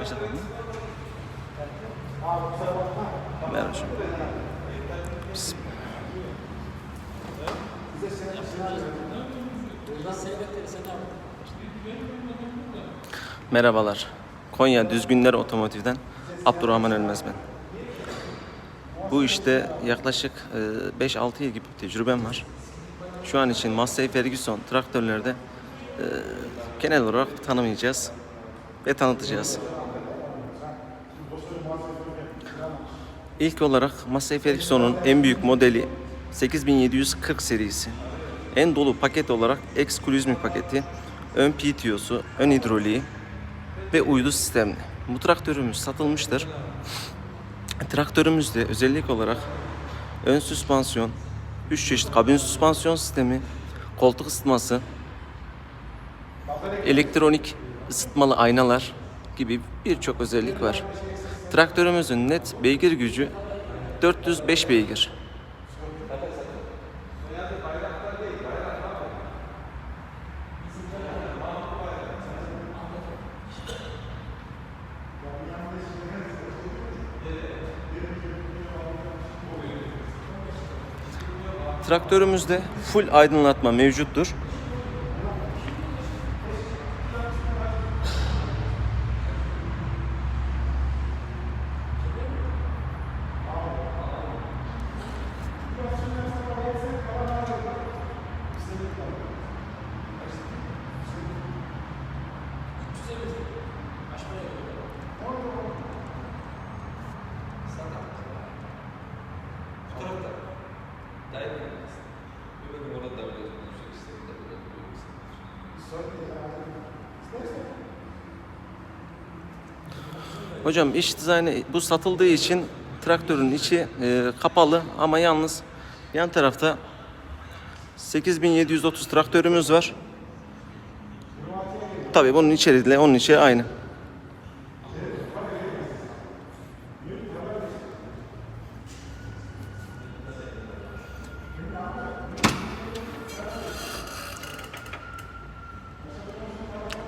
Başladın mı? Ver. Bismillah. Merhabalar. Konya Düzgünler Otomotiv'den Abdurrahman Ölmez ben. Bu işte yaklaşık e, 5-6 yıl gibi tecrübem var. Şu an için Massey Ferguson traktörlerde e, genel olarak tanımayacağız ve tanıtacağız. İlk olarak Massey Ferguson'un en büyük modeli 8740 serisi. En dolu paket olarak Exclusive paketi, ön PTO'su, ön hidroliği ve uydu sistemli. Bu traktörümüz satılmıştır. Traktörümüzde özellik olarak ön süspansiyon, 3 çeşit kabin süspansiyon sistemi, koltuk ısıtması, elektronik ısıtmalı aynalar gibi birçok özellik var. Traktörümüzün net beygir gücü 405 beygir. Traktörümüzde full aydınlatma mevcuttur. Hocam iç dizaynı bu satıldığı için traktörün içi e, kapalı ama yalnız yan tarafta 8730 traktörümüz var. Tabii bunun içeriğiyle onun içi aynı.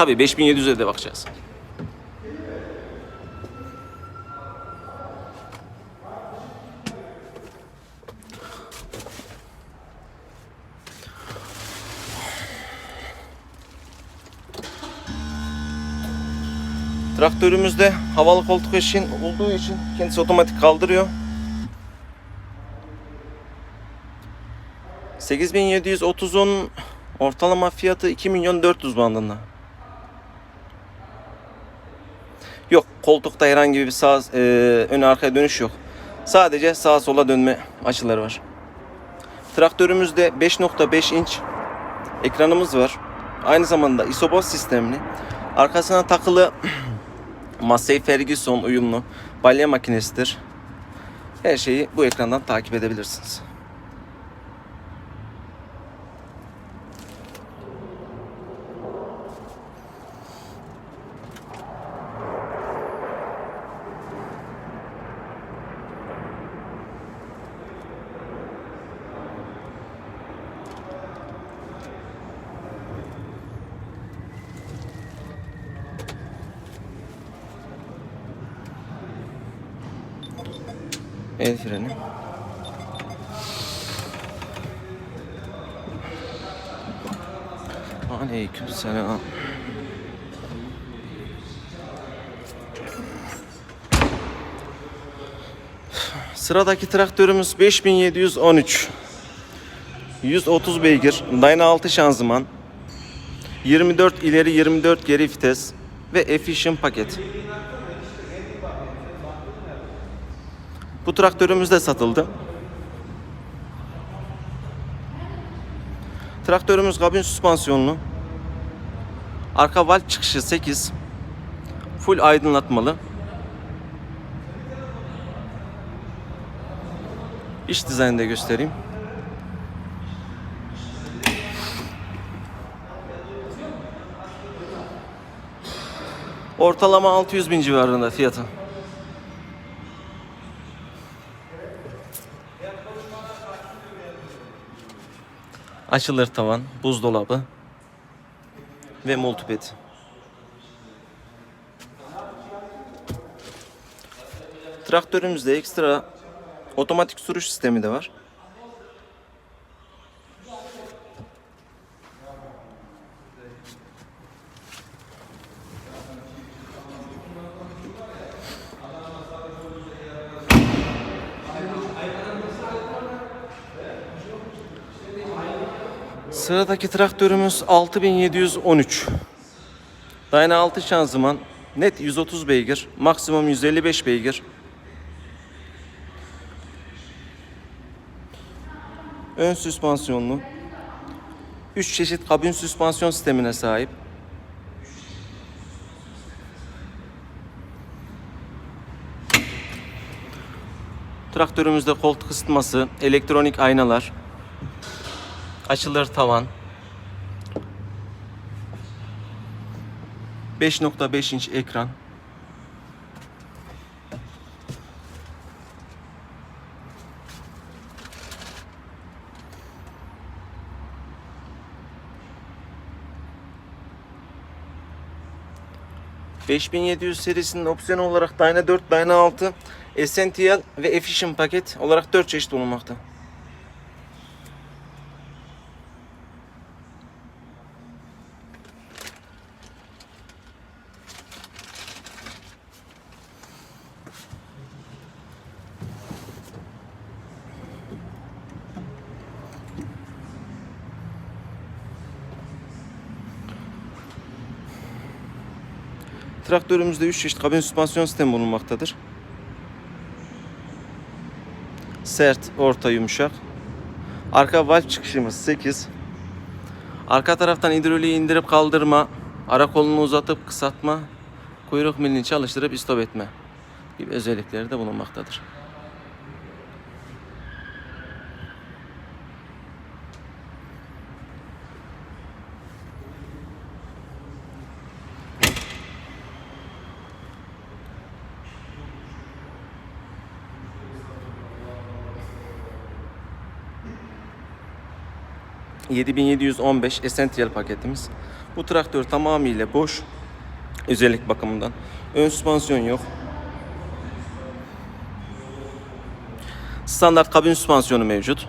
Tabii 5700'e de bakacağız. Traktörümüzde havalı koltuk eşiğin olduğu için kendisi otomatik kaldırıyor. 8730'un ortalama fiyatı 2 milyon 400 bandında. Yok koltukta herhangi bir sağ e, ön arkaya dönüş yok. Sadece sağa sola dönme açıları var. Traktörümüzde 5.5 inç ekranımız var. Aynı zamanda isobos sistemli. Arkasına takılı Massey Ferguson uyumlu balya makinesidir. Her şeyi bu ekrandan takip edebilirsiniz. El freni. Aleyküm selam. Sıradaki traktörümüz 5713. 130 beygir, Dyna 6 şanzıman, 24 ileri 24 geri vites ve Efficient paket. Bu traktörümüz de satıldı. Traktörümüz kabin süspansiyonlu. Arka valv çıkışı 8. Full aydınlatmalı. İç dizaynını da göstereyim. Ortalama 600 bin civarında fiyatı. Açılır tavan, buzdolabı ve multipet. Traktörümüzde ekstra otomatik sürüş sistemi de var. Sıradaki traktörümüz 6713. Dyna 6 şanzıman, net 130 beygir, maksimum 155 beygir. Ön süspansiyonlu. 3 çeşit kabin süspansiyon sistemine sahip. Traktörümüzde koltuk ısıtması, elektronik aynalar, açılır tavan, 5.5 inç ekran. ...5700 serisinin opsiyonu olarak Dyna 4, Dyna 6... ...Essential ve Efficient paket olarak 4 çeşit bulunmakta. Traktörümüzde 3 çeşit kabin süspansiyon sistemi bulunmaktadır. Sert, orta, yumuşak. Arka valv çıkışımız 8. Arka taraftan hidroliği indirip kaldırma, ara kolunu uzatıp kısaltma, kuyruk milini çalıştırıp istop etme gibi özellikleri de bulunmaktadır. ...7715 Essential paketimiz. Bu traktör tamamıyla boş. Özellik bakımından. Ön süspansiyon yok. Standart kabin süspansiyonu mevcut.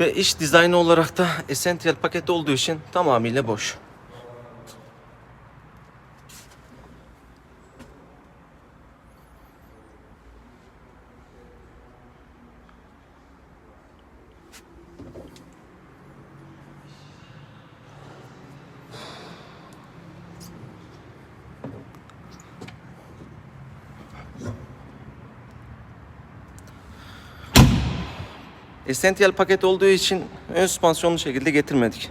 Ve iç dizaynı olarak da Essential paket olduğu için tamamıyla boş. Essential paket olduğu için ön süspansiyonlu şekilde getirmedik.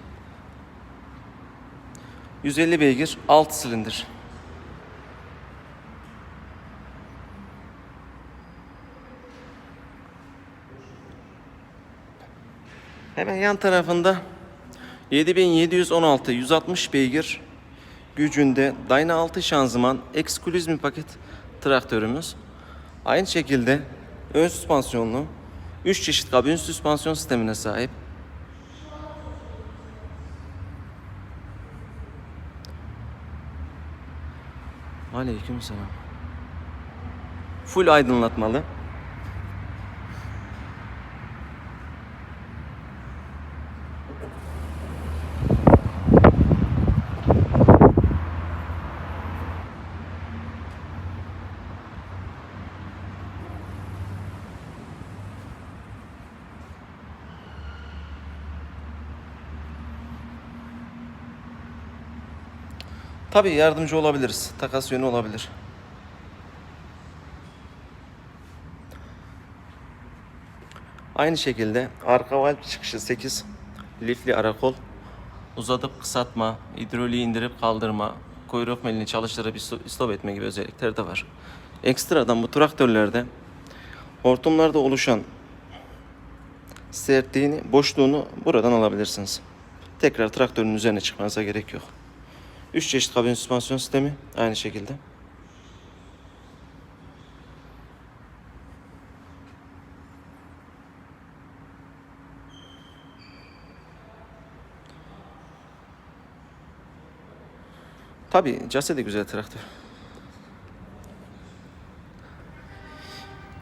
150 beygir, 6 silindir. Hemen yan tarafında 7716 160 beygir gücünde Dyna 6 şanzıman Exclusive paket traktörümüz. Aynı şekilde ön süspansiyonlu 3 çeşit kabin süspansiyon sistemine sahip. Aleykümselam. Full aydınlatmalı. Tabii yardımcı olabiliriz. Takas yönü olabilir. Aynı şekilde arka valv çıkışı 8 lifli ara kol uzatıp kısaltma, hidroliği indirip kaldırma, kuyruk melini çalıştırıp isto- istop etme gibi özellikleri de var. Ekstradan bu traktörlerde hortumlarda oluşan sertliğini, boşluğunu buradan alabilirsiniz. Tekrar traktörün üzerine çıkmanıza gerek yok. 3 çeşit kabin süspansiyon sistemi aynı şekilde. Tabi Case de güzel traktör.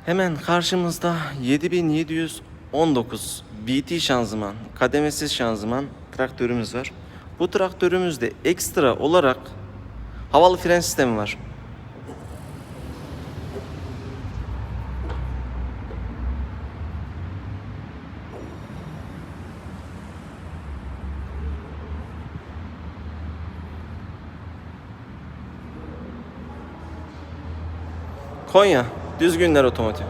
Hemen karşımızda 7719 BT şanzıman, kademesiz şanzıman traktörümüz var. Bu traktörümüzde ekstra olarak havalı fren sistemi var. Konya Düzgünler Otomotiv.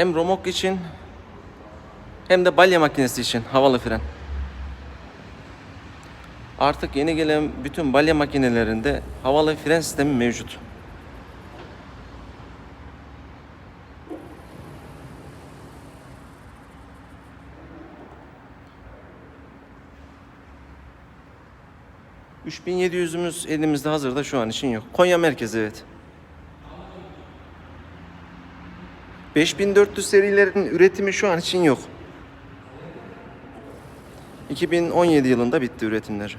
Hem romok için hem de balya makinesi için havalı fren. Artık yeni gelen bütün balya makinelerinde havalı fren sistemi mevcut. ...3700'ümüz elimizde hazırda şu an için yok. Konya merkezi evet. 5400 serilerin üretimi şu an için yok. 2017 yılında bitti üretimler.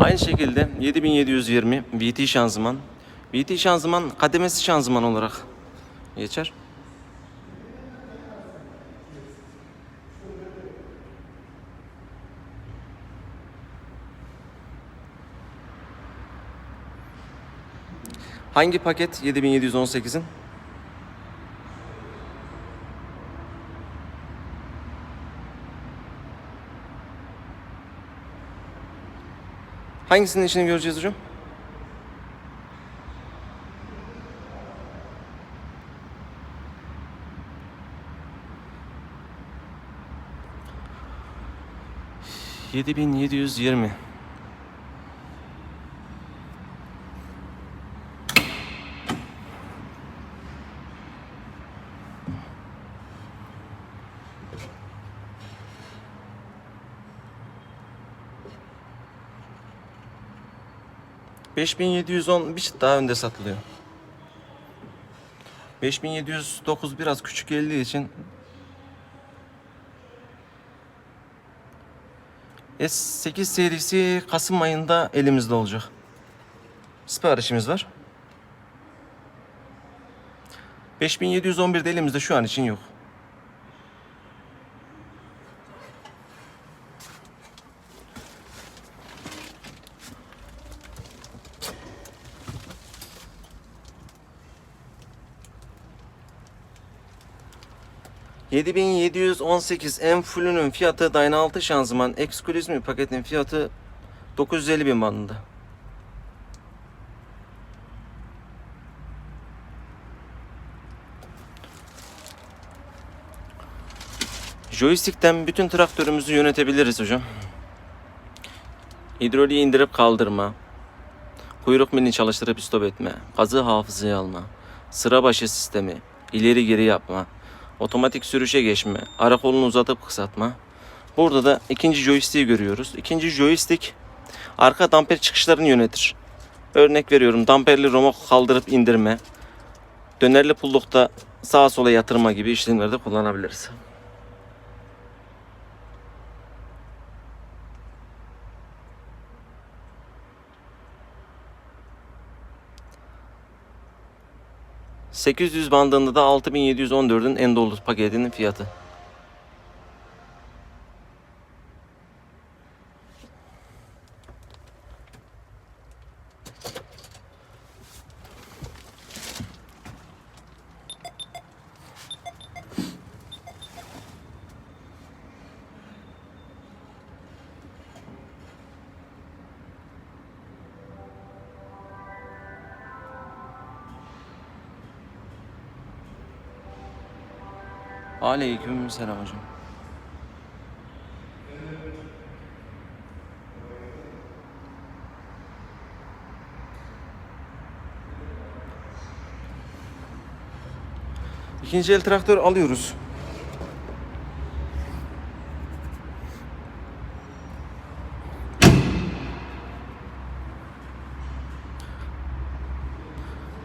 Aynı şekilde 7720 VT şanzıman. VT şanzıman kademesi şanzıman olarak geçer. Hangi paket 7718'in? Hangisinin işini göreceğiz hocam? Yedi bin yedi yüz yirmi. Beş bin yedi yüz on bir çıt daha önde satılıyor. 5709 biraz küçük geldiği için S8 serisi Kasım ayında elimizde olacak. Siparişimiz var. 5711 de elimizde şu an için yok. ...7718 M Full'ünün fiyatı Dyna şanzıman Exclusive paketin fiyatı 950 bin bandında. Joystick'ten bütün traktörümüzü yönetebiliriz hocam. Hidroliği indirip kaldırma, kuyruk milini çalıştırıp stop etme, gazı hafızaya alma, sıra başı sistemi, ileri geri yapma, otomatik sürüşe geçme, ara kolunu uzatıp kısaltma. Burada da ikinci joystick'i görüyoruz. İkinci joystick arka damper çıkışlarını yönetir. Örnek veriyorum damperli romok kaldırıp indirme, dönerli pullukta sağa sola yatırma gibi işlemlerde kullanabiliriz. ...800 bandında da 6714'ün en dolu paketinin fiyatı. Aleyküm selam hocam. İkinci el traktör alıyoruz.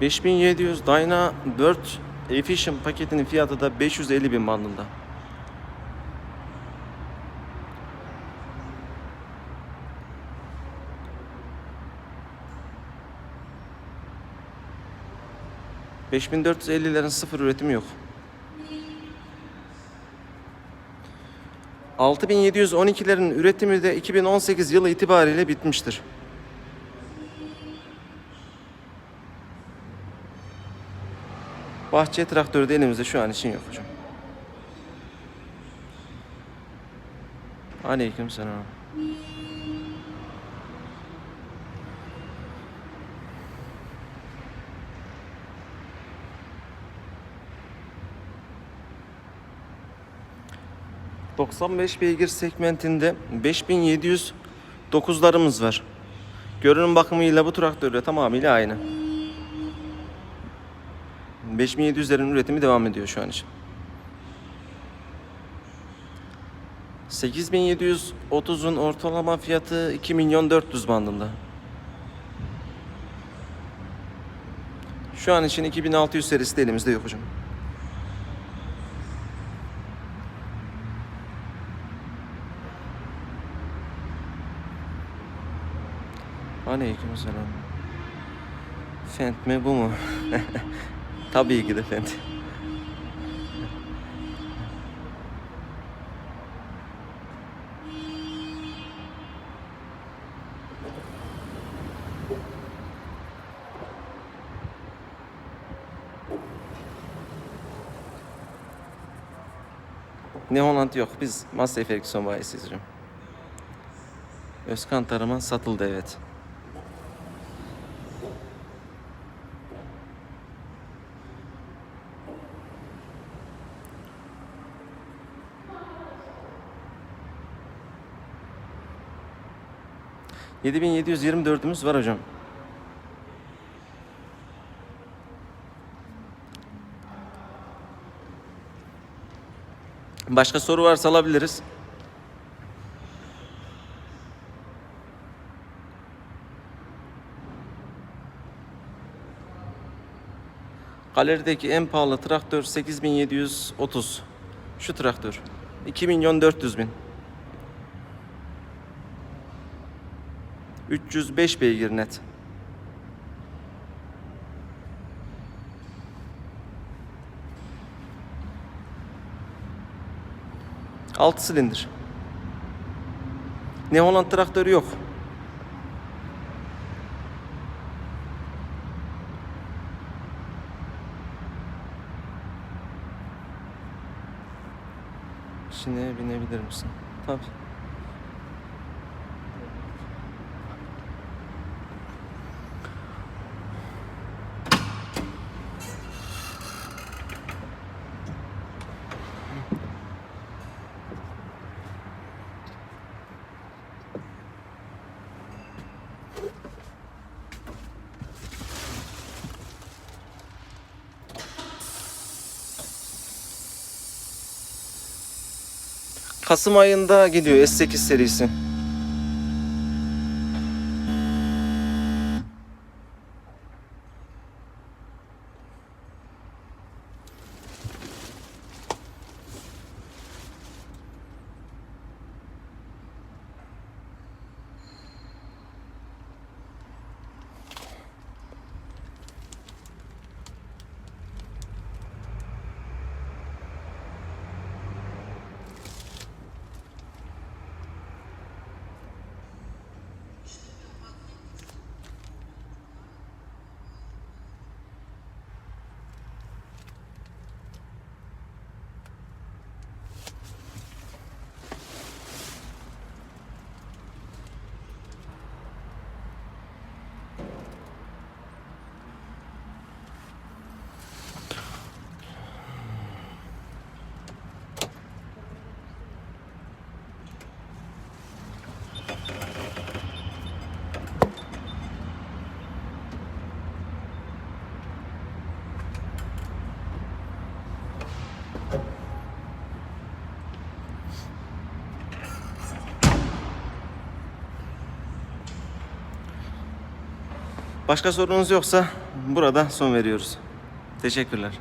...5700 Dyna 4 Efficient paketinin fiyatı da 550 bin bandında. ...5450'lerin sıfır üretimi yok. 6712'lerin üretimi de 2018 yılı itibariyle bitmiştir. Bahçe traktörü de elimizde şu an için yok hocam. Aleyküm selam. ...95 beygir segmentinde 5709'larımız var. Görünüm bakımıyla bu traktörle tamamıyla aynı. 5700'lerin üretimi devam ediyor şu an için. 8730'un ortalama fiyatı 2 milyon 400 bandında. Şu an için 2600 serisi de elimizde yok hocam. Aleykümselam. Fent mi bu mu? Tabii ki de Fent. Ne Holland yok. Biz Massey Ferguson bayisiyiz. Özkan Tarım'a satıldı evet. ...7724'ümüz var hocam. Başka soru varsa alabiliriz. Galerideki en pahalı traktör 8730. Şu traktör. 2 milyon 400 bin. 305 beygir net. Altı silindir. Ne Holland traktörü yok. İçine binebilir misin? Tabii. Kasım ayında geliyor S8 serisi. Başka sorunuz yoksa burada son veriyoruz. Teşekkürler.